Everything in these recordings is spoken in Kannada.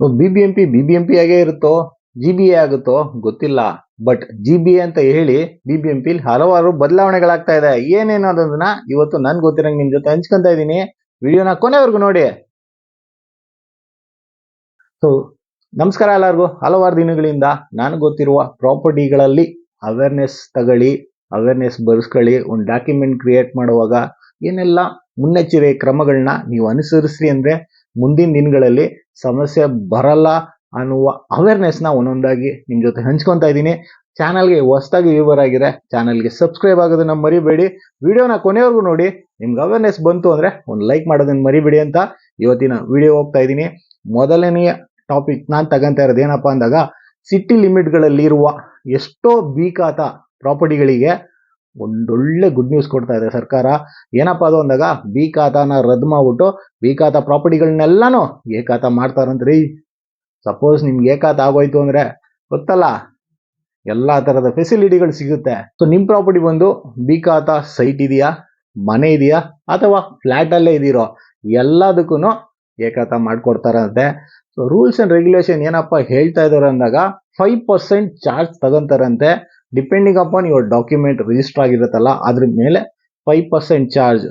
B B M P B B M P ಆಗೇ ಇರುತ್ತೋ ಜಿ ಬಿ ಎ ಆಗುತ್ತೋ ಗೊತ್ತಿಲ್ಲ. ಬಟ್ ಜಿ ಬಿ ಎ ಅಂತ ಹೇಳಿ ಬಿ ಬಿ ಎಂ ಪಿಲಿ ಹಲವಾರು ಬದಲಾವಣೆಗಳಾಗ್ತಾ ಇದೆ. ಏನೇನು ಅದನ್ನ ಇವತ್ತು ನನ್ ಗೊತ್ತಿರಂಗ್ ನಿಮ್ ಜೊತೆ ಹಂಚ್ಕೊಂತ ಇದ್ದೀನಿ. ವಿಡಿಯೋನ ಕೊನೆವರೆಗೂ ನೋಡಿ. ಸೊ ನಮಸ್ಕಾರ ಎಲ್ಲರಿಗೂ. ಹಲವಾರು ದಿನಗಳಿಂದ ನಾನು ಗೊತ್ತಿರುವ ಪ್ರಾಪರ್ಟಿಗಳಲ್ಲಿ ಅವೇರ್ನೆಸ್ ತಗೊಳ್ಳಿ ಅವೇರ್ನೆಸ್ ಬರ್ಸ್ಕೊಳ್ಳಿ ಒಂದು ಡಾಕ್ಯುಮೆಂಟ್ ಕ್ರಿಯೇಟ್ ಮಾಡುವಾಗ ಏನೆಲ್ಲ ಮುನ್ನೆಚ್ಚರಿಕೆ ಕ್ರಮಗಳನ್ನ ನೀವು ಅನುಸರಿಸ್ರಿ ಅಂದ್ರೆ ಮುಂದಿನ ದಿನಗಳಲ್ಲಿ ಸಮಸ್ಯೆ ಬರಲ್ಲ ಅನ್ನುವ ಅವೇರ್ನೆಸ್ನ ಒಂದೊಂದಾಗಿ ನಿಮ್ಮ ಜೊತೆ ಹಂಚ್ಕೊತಾ ಇದ್ದೀನಿ. ಚಾನಲ್ಗೆ ಹೊಸದಾಗಿ ವ್ಯೂವರ್ ಆಗಿದೆ ಚಾನಲ್ಗೆ ಸಬ್ಸ್ಕ್ರೈಬ್ ಆಗೋದನ್ನ ಮರಿಬೇಡಿ. ವಿಡಿಯೋನ ಕೊನೆವರೆಗೂ ನೋಡಿ. ನಿಮ್ಗೆ ಅವೇರ್ನೆಸ್ ಬಂತು ಅಂದರೆ ಒಂದು ಲೈಕ್ ಮಾಡೋದನ್ನ ಮರಿಬೇಡಿ ಅಂತ ಇವತ್ತಿನ ವಿಡಿಯೋ ಹೋಗ್ತಾ ಇದ್ದೀನಿ. ಮೊದಲನೆಯ ಟಾಪಿಕ್ ನಾನು ತಗೊಂತಾ ಇರೋದು ಏನಪ್ಪ ಅಂದಾಗ ಸಿಟಿ ಲಿಮಿಟ್ಗಳಲ್ಲಿರುವ ಎಷ್ಟೋ ಬೀಕಾತ ಪ್ರಾಪರ್ಟಿಗಳಿಗೆ ಒಂದೊಳ್ಳೆ ಗುಡ್ ನ್ಯೂಸ್ ಕೊಡ್ತಾ ಇದೆ ಸರ್ಕಾರ. ಏನಪ್ಪ ಅದು ಅಂದಾಗ, ಬಿ ಖಾತಾನ ರದ್ದು ಮಾಡ್ಬಿಟ್ಟು, ಬಿ ಖಾತಾ ಪ್ರಾಪರ್ಟಿಗಳನ್ನೆಲ್ಲಾನು ಖಾತಾ ಮಾಡ್ತಾರಂತ್ರಿ. ಸಪೋಸ್ ನಿಮ್ಗೆ ಏಕಾತ ಆಗೋಯ್ತು ಅಂದ್ರೆ, ಗೊತ್ತಲ್ಲ? ಎಲ್ಲ ಥರದ ಫೆಸಿಲಿಟಿಗಳು ಸಿಗುತ್ತೆ. ಸೊ ನಿಮ್ಮ ಪ್ರಾಪರ್ಟಿ ಬಂದು ಬಿ ಖಾತಾ ಸೈಟ್ ಇದೆಯಾ? ಮನೆ ಇದೆಯಾ? ಅಥವಾ ಫ್ಲಾಟ್ ಅಲ್ಲೇ ಇದೀರೋ ಎಲ್ಲದಕ್ಕೂ ಏಕಾತ ಮಾಡಿಕೊಡ್ತಾರಂತೆ. ಸೊ ರೂಲ್ಸ್ ಅಂಡ್ ರೆಗ್ಯುಲೇಷನ್ ಏನಪ್ಪ ಹೇಳ್ತಾ ಇದಾರೆ ಅಂದಾಗ five percent charge ತಗೊಂತಾರಂತೆ. Depending upon your document register ಆಗಿರುತ್ತಲ್ಲ, ಅದ್ರ ಮೇಲೆ ಫೈವ್ ಪರ್ಸೆಂಟ್ ಚಾರ್ಜ್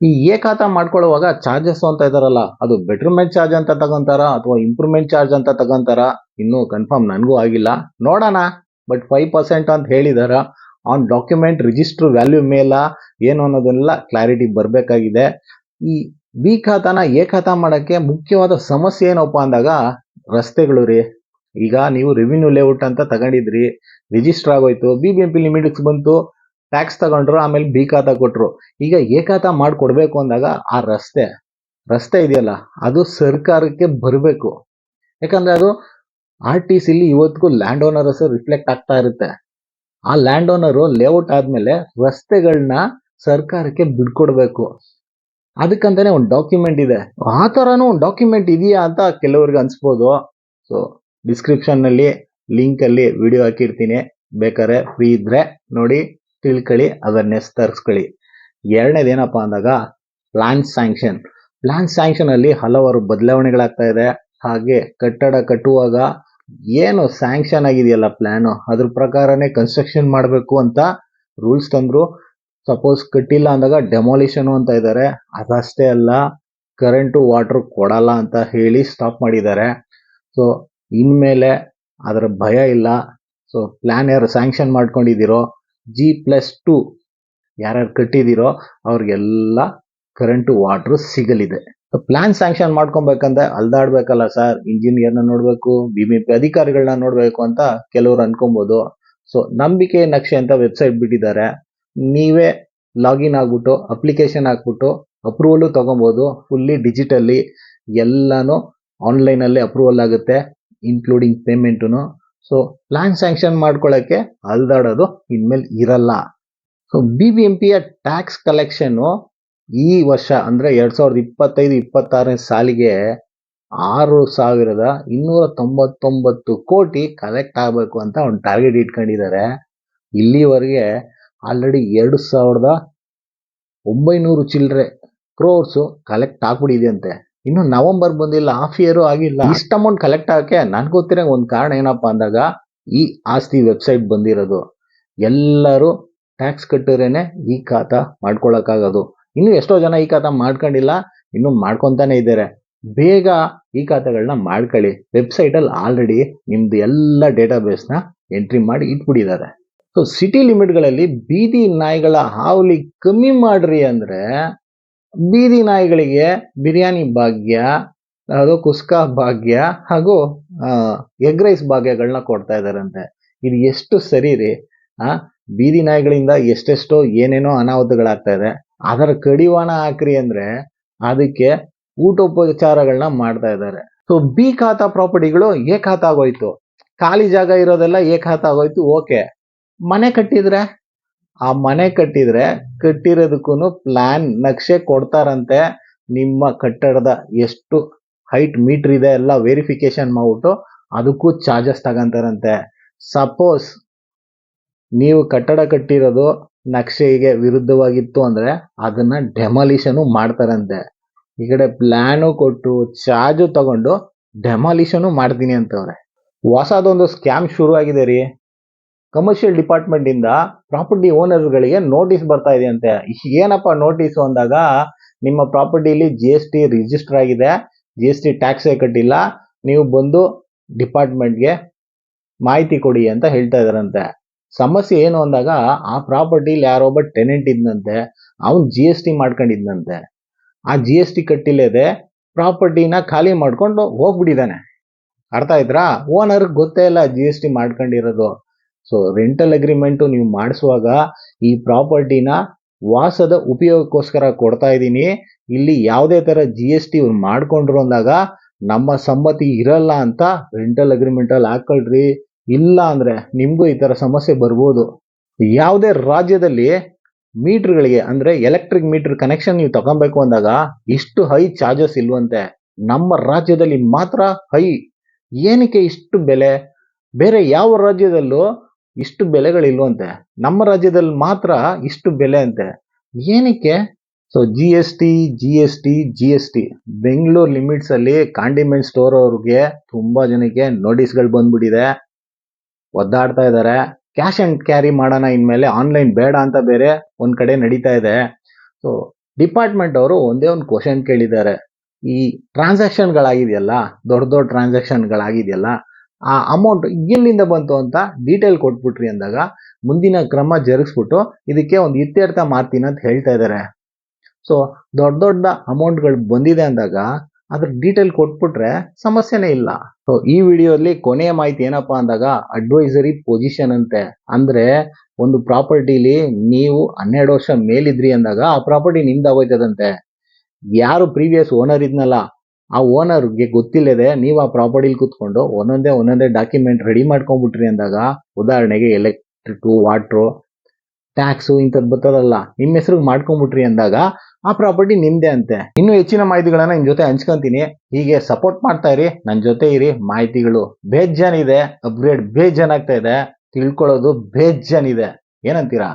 ಈ ಏಕಾತ ಮಾಡ್ಕೊಳ್ಳುವಾಗ ಚಾರ್ಜಸ್ ಅಂತ ಇದಾರಲ್ಲ, ಅದು ಬೆಟರ್ಮೆಂಟ್ ಚಾರ್ಜ್ ಅಂತ ತಗೊಂತಾರ ಅಥವಾ ಇಂಪ್ರೂವ್ಮೆಂಟ್ ಚಾರ್ಜ್ ಅಂತ ತಗೊಂತಾರ? ಇನ್ನೂ ಕನ್ಫರ್ಮ್ ನನಗೂ ಆಗಿಲ್ಲ. ನೋಡೋಣ ಬಟ್ ಫೈವ್ ಪರ್ಸೆಂಟ್ ಅಂತ ಹೇಳಿದಾರ ಆನ್ ಡಾಕ್ಯುಮೆಂಟ್ ರಿಜಿಸ್ಟರ್ ವ್ಯಾಲ್ಯೂ ಮೇಲ ಏನು ಅನ್ನೋದನ್ನೆಲ್ಲ ಕ್ಲಾರಿಟಿ ಬರಬೇಕಾಗಿದೆ. ಈ ಬಿ ಖಾತಾನ ಖಾತಾ ಮಾಡಕ್ಕೆ ಮುಖ್ಯವಾದ ಸಮಸ್ಯೆ ಏನಪ್ಪ ಅಂದಾಗ ರಸ್ತೆಗಳು ರೀ. ಈಗ ನೀವು ರೆವಿನ್ಯೂ ಲೇಔಟ್ ಅಂತ ತಗೊಂಡಿದ್ರಿ ರಿಜಿಸ್ಟರ್ ಆಗೋಯ್ತು B B M P limits ಬಂತು ಟ್ಯಾಕ್ಸ್ ತಗೊಂಡ್ರು, ಆಮೇಲೆ ಬಿ ಖಾತಾ ಕೊಟ್ರು. ಈಗ ಎ ಖಾತಾ ಮಾಡ್ಕೊಡ್ಬೇಕು ಅಂದಾಗ ಆ ರಸ್ತೆ ರಸ್ತೆ ಇದೆಯಲ್ಲ, ಅದು ಸರ್ಕಾರಕ್ಕೆ ಬರಬೇಕು. ಯಾಕಂದ್ರೆ ಅದು ಆರ್ ಟಿ ಸಿಲಿ ಇವತ್ತಿಗೂ ಲ್ಯಾಂಡ್ ಓನರ್ ಹೆಸರು ರಿಫ್ಲೆಕ್ಟ್ ಆಗ್ತಾ ಇರುತ್ತೆ. ಆ ಲ್ಯಾಂಡ್ ಓನರು ಲೇಔಟ್ ಆದ್ಮೇಲೆ ರಸ್ತೆಗಳನ್ನ ಸರ್ಕಾರಕ್ಕೆ ಬಿಡ್ಕೊಡ್ಬೇಕು. ಅದಕ್ಕಂತಾನೆ ಒಂದು ಡಾಕ್ಯುಮೆಂಟ್ ಇದೆ. ಆ ಥರನೂ ಒಂದು ಡಾಕ್ಯುಮೆಂಟ್ ಇದೆಯಾ ಅಂತ ಕೆಲವರಿಗೆ ಅನ್ಸ್ಬೋದು. ಸೊ ಡಿಸ್ಕ್ರಿಪ್ಷನ್ನಲ್ಲಿ ಲಿಂಕ್ ಅಲ್ಲಿ ವಿಡಿಯೋ ಹಾಕಿರ್ತೀನಿ. ಬೇಕಾದ್ರೆ ಫ್ರೀ ಇದ್ರೆ ನೋಡಿ, ತಿಳ್ಕೊಳ್ಳಿ ಅವೇರ್ನೆಸ್ ತರಿಸ್ಕೊಳ್ಳಿ. ಎರಡನೇದು ಏನಪ್ಪಾ ಅಂದಾಗ ಪ್ಲಾನ್ ಸ್ಯಾಂಕ್ಷನ್ ಪ್ಲಾನ್ ಸ್ಯಾಂಕ್ಷನ್ ಅಲ್ಲಿ ಹಲವಾರು ಬದಲಾವಣೆಗಳಾಗ್ತಾ ಇದೆ. ಹಾಗೆ ಕಟ್ಟಡ ಕಟ್ಟುವಾಗ ಏನು ಸ್ಯಾಂಕ್ಷನ್ ಆಗಿದೆಯಲ್ಲ ಪ್ಲಾನ್ ಅದ್ರ ಪ್ರಕಾರನೇ ಕನ್ಸ್ಟ್ರಕ್ಷನ್ ಮಾಡಬೇಕು ಅಂತ ರೂಲ್ಸ್ ತಂದ್ರು. ಸಪೋಸ್ ಕಟ್ಟಿಲ್ಲ ಅಂದಾಗ ಡೆಮಾಲಿಷನ್ ಅಂತ ಇದ್ದಾರೆ ಅದಷ್ಟೇ ಅಲ್ಲ ಕರೆಂಟು ವಾಟರ್ ಕೊಡಲ್ಲ ಅಂತ ಹೇಳಿ ಸ್ಟಾಪ್ ಮಾಡಿದ್ದಾರೆ. ಸೊ ಇನ್ಮೇಲೆ ಅದರ ಭಯ ಇಲ್ಲ. ಸೊ ಪ್ಲ್ಯಾನ್ ಯಾರು ಸ್ಯಾಂಕ್ಷನ್ ಮಾಡ್ಕೊಂಡಿದ್ದೀರೋ ಜಿ ಪ್ಲಸ್ ಟು ಯಾರ್ಯಾರು ಕಟ್ಟಿದ್ದೀರೋ, ಅವ್ರಿಗೆಲ್ಲ ಕರೆಂಟು ವಾಟ್ರ್ ಸಿಗಲಿದೆ. ಪ್ಲಾನ್ ಸ್ಯಾಂಕ್ಷನ್ ಮಾಡ್ಕೊಬೇಕಂದ್ರೆ ಅಲ್ದಾಡ್ಬೇಕಲ್ಲ ಸರ್ ಇಂಜಿನಿಯರ್ನ ನೋಡಬೇಕು ಬಿ ಬಿ ಪಿ ಅಧಿಕಾರಿಗಳನ್ನ ನೋಡಬೇಕು ಅಂತ ಕೆಲವರು ಅನ್ಕೊಬೋದು. ಸೊ ನಂಬಿಕೆ, ನಕ್ಷೆ ಅಂತ ವೆಬ್ಸೈಟ್ ಬಿಟ್ಟಿದ್ದಾರೆ. ನೀವೇ ಲಾಗಿನ್ ಆಗ್ಬಿಟ್ಟು ಅಪ್ಲಿಕೇಶನ್ ಹಾಕ್ಬಿಟ್ಟು ಅಪ್ರೂವಲು ತೊಗೊಬೋದು ಫುಲ್ಲಿ ಡಿಜಿಟಲ್ಲಿ ಎಲ್ಲನೂ ಆನ್ಲೈನಲ್ಲಿ ಅಪ್ರೂವಲ್ ಆಗುತ್ತೆ. ಇನ್ಕ್ಲೂಡಿಂಗ್ ಪೇಮೆಂಟುನು ಸೊ ಪ್ಲಾನ್ ಸ್ಯಾಂಕ್ಷನ್ ಮಾಡ್ಕೊಳ್ಳೋಕ್ಕೆ ಅಲ್ದಾಡೋದು ಇನ್ಮೇಲೆ ಇರಲ್ಲ. ಸೊ ಬಿ ಬಿ ಎಂ ಪಿಯ ಟ್ಯಾಕ್ಸ್ ಕಲೆಕ್ಷನ್ನು ಈ ವರ್ಷ ಅಂದರೆ ಎರಡು ಸಾವಿರದ ಇಪ್ಪತ್ತೈದು, ಇಪ್ಪತ್ತಾರನೇ ಸಾಲಿಗೆ ಆರು ಸಾವಿರದ ಇನ್ನೂರ ತೊಂಬತ್ತೊಂಬತ್ತು ಕೋಟಿ ಕಲೆಕ್ಟ್ ಆಗಬೇಕು ಅಂತ ಒಂದು ಟಾರ್ಗೆಟ್ ಇಟ್ಕೊಂಡಿದ್ದಾರೆ ಇಲ್ಲಿವರೆಗೆ ಆಲ್ರೆಡಿ ಎರಡು ಸಾವಿರದ ಒಂಬೈನೂರು ಚಿಲ್ಲರೆ ಕ್ರೋರ್ಸು ಕಲೆಕ್ಟ್ ಆಗ್ಬಿಟ್ಟಿದೆಯಂತೆ ಇನ್ನು ನವೆಂಬರ್ ಬಂದಿಲ್ಲ ಹಾಫ್ ಇಯರ್ ಆಗಿಲ್ಲ. ಇಷ್ಟ ಅಮೌಂಟ್ ಕಲೆಕ್ಟ್ ಆಗಕ್ಕೆ ನನ್ಗೆ ಗೊತ್ತಿರೋ ಒಂದು ಕಾರಣ ಏನಪ್ಪಾ ಅಂದಾಗ ಈ ಆಸ್ತಿ ವೆಬ್ಸೈಟ್ ಬಂದಿರೋದು. ಎಲ್ಲರೂ ಟ್ಯಾಕ್ಸ್ ಕಟ್ಟಿರೇನೆ ಈ ಖಾತ ಮಾಡ್ಕೊಳಕ್ಕಾಗೋದು. ಇನ್ನು ಎಷ್ಟೋ ಜನ ಈ ಖಾತಾ ಮಾಡ್ಕೊಂಡಿಲ್ಲ, ಇನ್ನು ಮಾಡ್ಕೊಂತಾನೆ ಇದ್ದಾರೆ. ಬೇಗ ಈ ಖಾತೆಗಳನ್ನ ಮಾಡ್ಕೊಳ್ಳಿ. ವೆಬ್ಸೈಟ್ ಅಲ್ಲಿ ಆಲ್ರೆಡಿ ನಿಮ್ದು ಎಲ್ಲ ಡೇಟಾಬೇಸ್ನ ಎಂಟ್ರಿ ಮಾಡಿ ಇಟ್ಬಿಟ್ಟಿದ್ದಾರೆ. ಸೊ ಸಿಟಿ ಲಿಮಿಟ್ಗಳಲ್ಲಿ ಬೀದಿ ನಾಯಿಗಳ ಹಾವಲಿ ಕಮ್ಮಿ ಮಾಡ್ರಿ ಅಂದ್ರೆ ಬೀದಿ ನಾಯಿಗಳಿಗೆ ಬಿರಿಯಾನಿ ಭಾಗ್ಯ, ಅದು ಕುಸ್ಕಾ ಭಾಗ್ಯ ಹಾಗೂ ಎಗ್ ರೈಸ್ ಭಾಗ್ಯಗಳನ್ನ ಕೊಡ್ತಾ ಇದ್ದಾರಂತೆ. ಇದು ಎಷ್ಟು ಸರಿ ರೀ, ಆ, ಬೀದಿ ನಾಯಿಗಳಿಂದ ಎಷ್ಟೆಷ್ಟೋ ಏನೇನೋ ಅನಾಹುತಗಳಾಗ್ತಾ ಇದೆ. ಅದರ ಕಡಿವಾಣ ಹಾಕ್ರಿ ಅಂದ್ರೆ ಅದಕ್ಕೆ ಊಟೋಪಚಾರಗಳನ್ನ ಮಾಡ್ತಾ ಇದ್ದಾರೆ. ಸೊ ಬಿ ಖಾತಾ ಪ್ರಾಪರ್ಟಿಗಳು ಏಕಾತ ಆಗೋಯ್ತು. ಖಾಲಿ ಜಾಗ ಇರೋದೆಲ್ಲ ಏಕಾತ ಆಗೋಯ್ತು, ಓಕೆ. ಮನೆ ಕಟ್ಟಿದ್ರೆ? ಆ ಮನೆ ಕಟ್ಟಿದ್ರೆ ಕಟ್ಟಿರೋದಕ್ಕೂ ಪ್ಲಾನ್ ನಕ್ಷೆ ಕೊಡ್ತಾರಂತೆ. ನಿಮ್ಮ ಕಟ್ಟಡದ ಎಷ್ಟು ಹೈಟ್ ಮೀಟರ್ ಇದೆ ಎಲ್ಲ ವೆರಿಫಿಕೇಶನ್ ಮಾಡ್ಬಿಟ್ಟು ಅದಕ್ಕೂ ಚಾರ್ಜಸ್ ತಗೊಂತಾರಂತೆ. ಸಪೋಸ್ ನೀವು ಕಟ್ಟಡ ಕಟ್ಟಿರೋದು ನಕ್ಷೆಗೆ ವಿರುದ್ಧವಾಗಿತ್ತು ಅಂದ್ರೆ ಅದನ್ನ ಡೆಮಾಲಿಷನು ಮಾಡ್ತಾರಂತೆ. ಈ ಕಡೆ ಪ್ಲಾನು ಕೊಟ್ಟು ಚಾರ್ಜು ತಗೊಂಡು ಡೆಮಾಲಿಷನು ಮಾಡ್ತೀನಿ ಅಂತವ್ರೆ. ಹೊಸದೊಂದು ಸ್ಕ್ಯಾಮ್ ಶುರು ಆಗಿದೆ ರೀ. ಕಮರ್ಷಿಯಲ್ ಡಿಪಾರ್ಟ್ಮೆಂಟ್ ಇಂದ ಪ್ರಾಪರ್ಟಿ ಓನರ್ಗಳಿಗೆ ನೋಟಿಸ್ ಬರ್ತಾ ಇದೆ ಅಂತೆ. ಏನಪ್ಪ ನೋಟಿಸ್ ಅಂದಾಗ ನಿಮ್ಮ ಪ್ರಾಪರ್ಟಿಲಿ ಜಿ ಎಸ್ ಟಿ ರಿಜಿಸ್ಟರ್ ಆಗಿದೆ ಜಿ ಎಸ್ ಟಿ ಟ್ಯಾಕ್ಸೇ ಕಟ್ಟಿಲ್ಲ, ನೀವು ಬಂದು ಡಿಪಾರ್ಟ್ಮೆಂಟ್ಗೆ ಮಾಹಿತಿ ಕೊಡಿ ಅಂತ ಹೇಳ್ತಾ ಇದಾರಂತೆ ಸಮಸ್ಯೆ ಏನು ಅಂದಾಗ ಆ ಪ್ರಾಪರ್ಟಿಲಿ ಯಾರೊಬ್ಬ ಟೆನೆಂಟ್ ಇದ್ದಂತೆ ಅವನು ಜಿ ಎಸ್ ಟಿ ಮಾಡ್ಕೊಂಡಿದ್ದಂತೆ ಆ ಜಿ ಎಸ್ ಟಿ ಕಟ್ಟಿಲ್ಲದೆ ಪ್ರಾಪರ್ಟಿನ ಖಾಲಿ ಮಾಡ್ಕೊಂಡು ಹೋಗ್ಬಿಟ್ಟಿದ್ದಾನೆ. ಅರ್ಥ ಆಯ್ತಾ ಓನರ್ ಗೊತ್ತೇ ಇಲ್ಲ ಜಿ ಎಸ್ ಟಿ ಮಾಡ್ಕೊಂಡಿರೋದು. ಸೊ ರೆಂಟಲ್ ಅಗ್ರಿಮೆಂಟು ನೀವು ಮಾಡಿಸುವಾಗ ಈ ಪ್ರಾಪರ್ಟಿನ ವಾಸದ ಉಪಯೋಗಕ್ಕೋಸ್ಕರ ಕೊಡ್ತಾ ಇದ್ದೀನಿ. ಇಲ್ಲಿ ಯಾವುದೇ ಥರ ಜಿ ಎಸ್ ಟಿ ಮಾಡ್ಕೊಂಡ್ರು ಅಂದಾಗ ನಮ್ಮ ಸಮ್ಮತಿ ಇರಲ್ಲ ಅಂತ ರೆಂಟಲ್ ಅಗ್ರಿಮೆಂಟಲ್ಲಿ ಹಾಕೊಳ್ರಿ. ಇಲ್ಲ ಅಂದರೆ ನಿಮಗೂ ಈ ಥರ ಸಮಸ್ಯೆ ಬರ್ಬೋದು. ಯಾವುದೇ ರಾಜ್ಯದಲ್ಲಿ ಮೀಟ್ರ್ಗಳಿಗೆ ಅಂದರೆ ಎಲೆಕ್ಟ್ರಿಕ್ ಮೀಟ್ರ್ ಕನೆಕ್ಷನ್ ನೀವು ತಗೊಬೇಕು ಅಂದಾಗ ಇಷ್ಟು ಹೈ ಚಾರ್ಜಸ್ ಇಲ್ವಂತೆ. ನಮ್ಮ ರಾಜ್ಯದಲ್ಲಿ ಮಾತ್ರ ಹೈ ಏನಕ್ಕೆ ಇಷ್ಟು ಬೆಲೆ? ಬೇರೆ ಯಾವ ರಾಜ್ಯದಲ್ಲೂ ಇಷ್ಟು ಬೆಲೆಗಳಿಲ್ವಂತೆ. ನಮ್ಮ ರಾಜ್ಯದಲ್ಲಿ ಮಾತ್ರ ಇಷ್ಟು ಬೆಲೆ ಅಂತೆ. ಏನಕ್ಕೆ? So G S T G S T G S T Bengaluru limits ಅಲ್ಲಿ ಕಾಂಡಿಮೆಂಟ್ ಸ್ಟೋರ್ ಅವ್ರಿಗೆ ತುಂಬಾ ಜನಕ್ಕೆ ನೋಟಿಸ್ಗಳು ಬಂದ್ಬಿಟ್ಟಿದೆ. ಒದ್ದಾಡ್ತಾ ಇದ್ದಾರೆ ಕ್ಯಾಶ್ ಅಂಡ್ ಕ್ಯಾರಿ ಮಾಡೋಣ ಇನ್ಮೇಲೆ ಆನ್ಲೈನ್ ಬೇಡ ಅಂತ ಬೇರೆ ಒಂದ್ ಕಡೆ ನಡೀತಾ ಇದೆ. ಸೊ ಡಿಪಾರ್ಟ್ಮೆಂಟ್ ಅವರು ಒಂದೇ ಒಂದು ಕ್ವಶನ್ ಕೇಳಿದ್ದಾರೆ. ಈ ಟ್ರಾನ್ಸಾಕ್ಷನ್ಗಳಾಗಿದೆಯಲ್ಲ ದೊಡ್ಡ ದೊಡ್ಡ ಟ್ರಾನ್ಸಾಕ್ಷನ್ಗಳಾಗಿದೆಯಲ್ಲ ಆ ಅಮೌಂಟ್ ಎಲ್ಲಿಂದ ಬಂತು ಅಂತ ಡೀಟೇಲ್ ಕೊಟ್ಬಿಟ್ರಿ ಅಂದಾಗ ಮುಂದಿನ ಕ್ರಮ ಜರುಗಿಸ್ಬಿಟ್ಟು ಇದಕ್ಕೆ ಒಂದು ಇತ್ಯರ್ಥ ಮಾಡ್ತೀನಿ ಅಂತ ಹೇಳ್ತಾ ಇದ್ದಾರೆ ಸೊ ದೊಡ್ಡ ದೊಡ್ಡ ಅಮೌಂಟ್ಗಳು ಬಂದಿದೆ ಅಂದಾಗ ಅದ್ರ ಡೀಟೇಲ್ ಕೊಟ್ಬಿಟ್ರೆ ಸಮಸ್ಯೆನೇ ಇಲ್ಲ. ಸೊ ಈ ವಿಡಿಯೋಲಿ ಕೊನೆಯ ಮಾಹಿತಿ ಏನಪ್ಪಾ ಅಂದಾಗ ಅಡ್ವೈಸರಿ ಪೊಸಿಷನ್ ಅಂತೆ. ಅಂದ್ರೆ ಒಂದು ಪ್ರಾಪರ್ಟಿಲಿ ನೀವು ಹನ್ನೆರಡು ವರ್ಷ ಮೇಲಿದ್ರಿ ಅಂದಾಗ ಆ ಪ್ರಾಪರ್ಟಿ ನಿಮ್ದಾಗೋಯ್ತದಂತೆ ಯಾರು ಪ್ರೀವಿಯಸ್ ಓನರ್ ಇದ್ನಲ್ಲ ಆ ಓನರ್ಗೆ ಗೊತ್ತಿಲ್ಲದೆ ನೀವು ಆ ಪ್ರಾಪರ್ಟಿಲಿ ಕೂತ್ಕೊಂಡು ಒಂದೊಂದೇ ಒಂದೊಂದೇ ಡಾಕ್ಯುಮೆಂಟ್ ರೆಡಿ ಮಾಡ್ಕೊಂಡ್ಬಿಟ್ರಿ ಅಂದಾಗ, ಉದಾಹರಣೆಗೆ ಎಲೆಕ್ಟ್ರಿಕ್ ವಾಟ್ರು ಟ್ಯಾಕ್ಸು ಇಂಥದ್ದು ಬರ್ತದಲ್ಲ ನಿಮ್ಮ ಹೆಸರಿಗೆ ಮಾಡ್ಕೊಂಡ್ಬಿಟ್ರಿ ಅಂದಾಗ, ಆ ಪ್ರಾಪರ್ಟಿ ನಿಮ್ದೇ ಅಂತೆ. ಇನ್ನೂ ಹೆಚ್ಚಿನ ಮಾಹಿತಿಗಳನ್ನ ನಿಮ್ಮ ಜೊತೆ ಹಂಚ್ಕೊಂತೀನಿ. ಹೀಗೆ ಸಪೋರ್ಟ್ ಮಾಡ್ತಾ ಇರಿ ನನ್ನ ಜೊತೆ ಇರಿ, ಮಾಹಿತಿಗಳು ಬೇಜಾನಿದೆ ಅಪ್ಗ್ರೇಡ್ ಬೇಜಾನಾಗ್ತಾ ಇದೆ, ತಿಳ್ಕೊಳ್ಳೋದು ಬೇಜಾನಿದೆ ಏನಂತೀರಾ?